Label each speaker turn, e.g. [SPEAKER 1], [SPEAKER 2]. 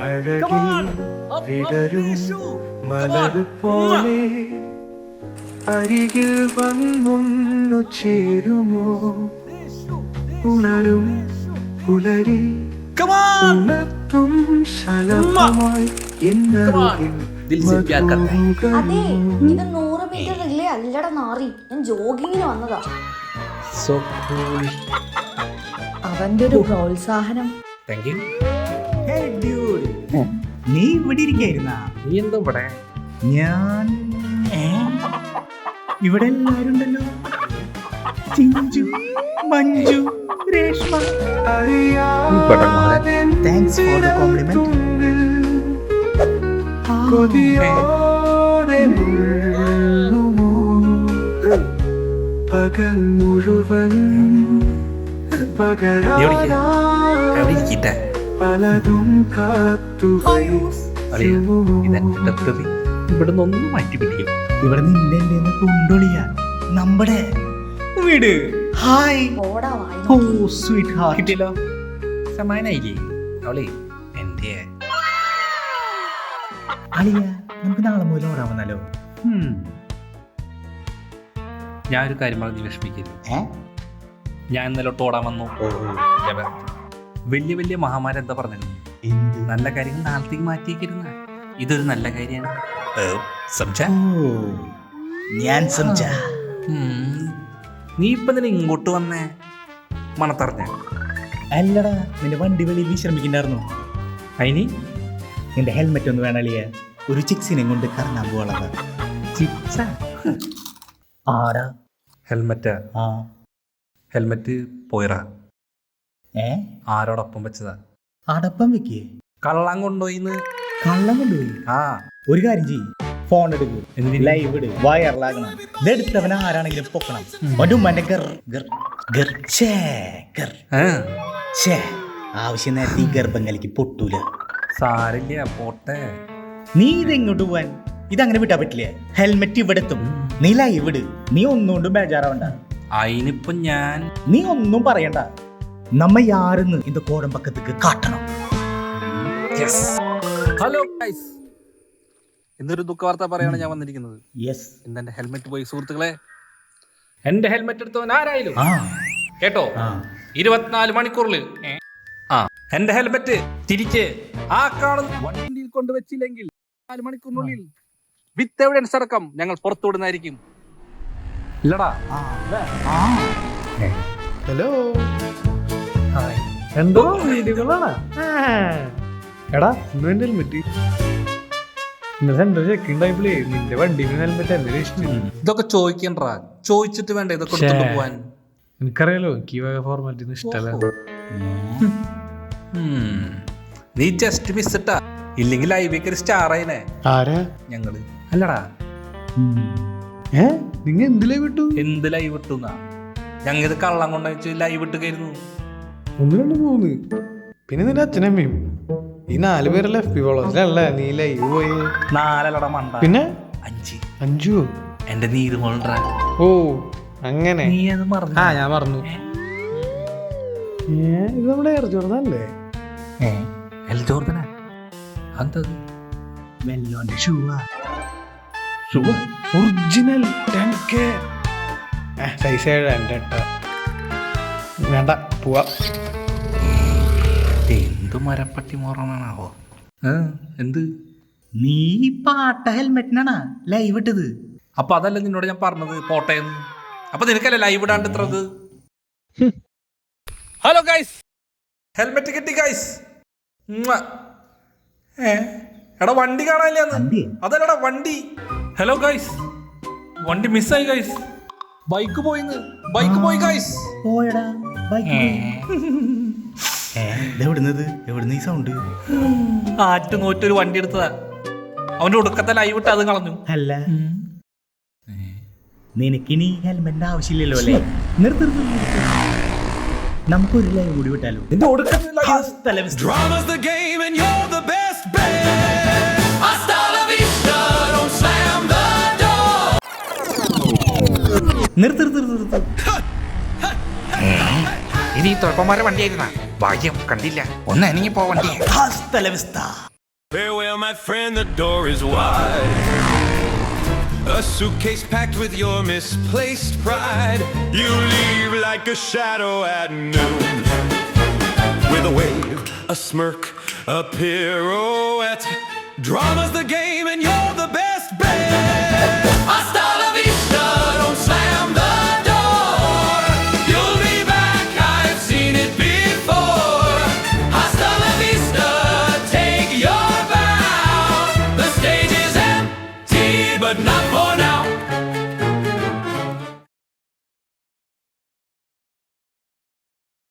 [SPEAKER 1] അഴകിൽ വിടരും മലർ പോലെ. അരികിൽ വന്നൊന്നു ചേരുമോ? ഉണരും പുലരി ഉണർത്തും ശലഭമായി
[SPEAKER 2] ഹൈ.
[SPEAKER 3] അതെ ഇത് നൂറ് മീറ്റർ റിലേ അല്ലട നാറി. ഞാൻ ജോഗിങ്ങിന് വന്നതാ.
[SPEAKER 2] സോ കൂൾ
[SPEAKER 3] അവന്റെ ഒരു പ്രോത്സാഹനം.
[SPEAKER 4] Thank you. നീ ഇവിടെ ഇരിക്കായിരുന്ന?
[SPEAKER 2] നീ എന്താ ഇവിടെ?
[SPEAKER 4] ഞാൻ? ഇവിടെ എല്ലാരും ഉണ്ടല്ലോ. Chinchu Manju Reshma. Thanks for the compliment
[SPEAKER 1] കൊതിയോടെ പകൽ മുഴുവൻ പലതും കാത്തു
[SPEAKER 2] അളിയ ഇതെന്റെ ഡക്ടറി ഇവിടെ നിന്നൊന്നും മാറ്റി പിടിക്കും
[SPEAKER 4] ഇവിടെ നിന്റെ എന്റെ തുണ്ടൊളിയാ നമ്മുടെ വീട്. ഹായ്.
[SPEAKER 3] ഓടാ
[SPEAKER 4] ഓ സ്വീറ്റ് ഹാർട്ട്
[SPEAKER 2] കിട്ടിയല്ലോ. സമാനായില്ലേ? അവളെ എന്റെ
[SPEAKER 4] അളിയ നമുക്ക് നാളെ മുതൽ ഓടാൻ വന്നാലോ
[SPEAKER 2] ഞാൻ ഒരു കാര്യം പറഞ്ഞ് വിഷമിക്കരുത്. ഞാൻ ഇന്നലെ ഓടാൻ വന്നു. വലിയ വലിയ മഹാമാരി എന്താ പറഞ്ഞത്
[SPEAKER 4] എന്ത്?
[SPEAKER 2] നല്ല കാര്യങ്ങൾ നാളത്തേക്ക് മാറ്റിയേക്കിരുന്ന ഇതൊരു നല്ല കാര്യമാണ്.
[SPEAKER 4] ഞാൻ
[SPEAKER 2] നീ ഇപ്പൊ നിന്നെ ഇങ്ങോട്ട് വന്നേ? മണത്തറിഞ്ഞ.
[SPEAKER 4] അല്ലടാ നിന്റെ വണ്ടി വെളിയിൽ വിശ്രമിക്കണ്ടായിരുന്നു
[SPEAKER 2] അയിനി?
[SPEAKER 4] നിന്റെ ഹെൽമെറ്റ് ഒന്ന് വേണമല്ലേ ഒരു ചിക്സിനെ കൊണ്ട് കറങ്ങാൻ പോകണത്
[SPEAKER 2] ചിപ്സാ
[SPEAKER 4] ആരാ?
[SPEAKER 2] ഹെൽമെറ്റ്.
[SPEAKER 4] ആ.
[SPEAKER 2] ഹെൽമെറ്റ് പോയിറ.
[SPEAKER 4] ഏ?
[SPEAKER 2] ആരോടൊപ്പം വെച്ചതാ.
[SPEAKER 4] അടപ്പം വെക്കേ?
[SPEAKER 2] കള്ളം കൊണ്ടുപോയിന്ന്.
[SPEAKER 4] കള്ളം കൊണ്ടുപോയി?
[SPEAKER 2] ആ.
[SPEAKER 4] ഒരു കാര്യം ചെയ്യ്. ഫോൺ എടുക്കും? ലൈവ് ഇട്. വയറിലാകണം. ഇതെടുത്തവൻ ആരാണെങ്കിലും പൊക്കണം. ഒരു ഗർ ഗർ ഗർ ചേ ഗർ ആവശ്യം നേരത്തെ ഈ ഗർഭം കലിക്ക് പൊട്ടൂല.
[SPEAKER 2] സാരില്ല പോട്ടെ.
[SPEAKER 4] നീ ഇതെങ്ങോട്ട് പോവാൻ? ഇതങ്ങനെ വിട്ടാ പറ്റില്ലേ? ഹെൽമെറ്റ് ഇവിടെ എത്തും. നീ ലൈവ് ഇട് നീ ഒന്നുകൊണ്ടും ബേജാറാവണ്ട.
[SPEAKER 2] അതിനിപ്പോ ഞാൻ
[SPEAKER 4] നീ ഒന്നും പറയണ്ട. നമ്മ യാരുന്ന് ഇത് കോടമ്പക്കത്തേക്ക് കാട്ടണം.
[SPEAKER 2] ഹലോ ഗൈസ് ഇന്നൊരു ദുഃഖവാർത്ത പറയാണ് ഞാൻ വന്നിരിക്കുന്നത്.
[SPEAKER 4] യെസ്
[SPEAKER 2] ഇന്നെ ഹെൽമെറ്റ് പോയി. സുഹൃത്തുക്കളെ എന്റെ ഹെൽമെറ്റ് എടുത്തവൻ ആരായാലും? കേട്ടോ? ഇരുപത്തിനാല് മണിക്കൂറിൽ. ആ. എന്റെ ഹെൽമെറ്റ് തിരിച്ച് ആ കാണുന്ന വണ്ടിയിൽ കൊണ്ടുവച്ചില്ലെങ്കിൽ നാല് മണിക്കൂറിനുള്ളിൽ വിത്ത് എവിഡൻസ് അടക്കം ഞങ്ങൾ പുറത്തുവിടുന്നതായിരിക്കും ഇല്ലടാ.
[SPEAKER 5] ഹലോ. എന്തോ വീഡിയോകളാണ് എടാ. ഇന്ന് എന്റെ ഹെൽമെറ്റ്. ഇന്ന് സെന്റർ ചെക്ക് ഉണ്ടായപ്പോഴേ നിന്റെ വണ്ടി ഹെൽമെറ്റ് എന്റെ ഇഷ്ടം
[SPEAKER 2] ഇതൊക്കെ ചോദിക്കണ്ടാ. ചോദിച്ചിട്ട് വേണ്ട ഇതൊക്കെ എടുത്തോണ്ട്. പോവാൻ?
[SPEAKER 5] എനിക്കറിയാലോ എനിക്ക് ഈ വക ഫോർമാറ്റിന് ഇഷ്ടമല്ല.
[SPEAKER 2] ഉം. നീ ജസ്റ്റ് മിസ് ഇട്ടാ. ഇല്ലെങ്കിൽ ഒരു സ്റ്റാർ ആയിനെ.
[SPEAKER 5] ആരാ?
[SPEAKER 2] ഞങ്ങൾ. അല്ലടാ.
[SPEAKER 5] ഏ? നിങ്ങ എന്തിലേ വിട്ടു
[SPEAKER 2] എന്ത് ലൈവ് ഇട്ടു ഞങ്ങൾ ഇത് കള്ളം കൊണ്ടുവച്ച് ലൈവ് ഇട്ടുകയായിരുന്നു
[SPEAKER 5] ഒന്ന് രണ്ട് മൂന്ന് പിന്നെ നിന്റെ അച്ഛനമ്മയും ഈ നാല് പേരല്ലേ എഫ് പി കോളേജിലല്ലേ? നീ ലൈവ് പോയി?
[SPEAKER 2] നാലല്ലട മണ്ട.
[SPEAKER 5] പിന്നെ?
[SPEAKER 2] അഞ്ച്.
[SPEAKER 5] അഞ്ചു
[SPEAKER 2] എന്റെ നീര് മോളണ്ടാ
[SPEAKER 5] ഓ അങ്ങനെ.
[SPEAKER 2] നീ അത് മറന്നു.
[SPEAKER 5] ആ ഞാൻ മറന്നു. ഏ? ഇത് നമ്മുടെ എയർ ഏ
[SPEAKER 2] എൽ ജോർദന? അത്?
[SPEAKER 4] വെല്ലോന്റെ ഷൂവാ
[SPEAKER 5] ഒറിജിനൽ ടെൻ കെ സൈസ് ഏഴ് എന്റെ എട്ട് വേണ്ട പോവാ.
[SPEAKER 2] എന്ത് മരപ്പട്ടി മോറണാണാവോ? എന്ത്?
[SPEAKER 4] നീ പാട്ട ഹെൽമെറ്റിനാണ് ലൈവ് ഇട്ടത്?
[SPEAKER 2] അപ്പൊ അതല്ല നിന്നോട് ഞാൻ പറഞ്ഞത് പോട്ടയം അപ്പൊ നിനക്കല്ലേ ലൈവ് ഇടാണ്ട് ഇത്രത്? ഹലോ ഗൈസ് ഹെൽമെറ്റ് കിട്ടി ഗൈസ് എടാ വണ്ടി
[SPEAKER 4] കാണാനില്ല
[SPEAKER 2] അതല്ലടാ വണ്ടി. ഹലോ ഗൈസ് വണ്ടി മിസ്സായി ഗൈസ് ബൈക്ക് പോയി ബൈക്ക് പോയി ഗൈസ്
[SPEAKER 4] പോയടാ. ബൈക്ക് എവിടുന്നത് എവിടുന്ന് ഈ സൗണ്ട്
[SPEAKER 2] ആറ്റ് നോറ്റൊരു വണ്ടി എടുത്തതാ. അവന്റെ ഒടുക്കത്തെ ലൈവ് ഇട്ട് അത് കളഞ്ഞു.
[SPEAKER 4] അല്ല. നിനക്കിനി ഹെൽമെറ്റിന്റെ ആവശ്യമില്ലല്ലോ അല്ലേ? നിർത്തി നമുക്കൊരു ലൈവ് കൂടി വിട്ടാലോ? നിർത്ത് നിർത്ത് നിർത്ത് നിർത്ത്
[SPEAKER 6] ഇത് ഈ തുഴപ്പന്മാരുടെ വണ്ടിയായിരുന്ന ഭാഗ്യം കണ്ടില്ല ഒന്ന് അനങ്ങി പോ വണ്ടി
[SPEAKER 7] Farewell, my friend, the door is wide. A suitcase packed with your misplaced pride. You leave like a shadow at noon. With a wave, a smirk, a pirouette. Drama's the game, and you're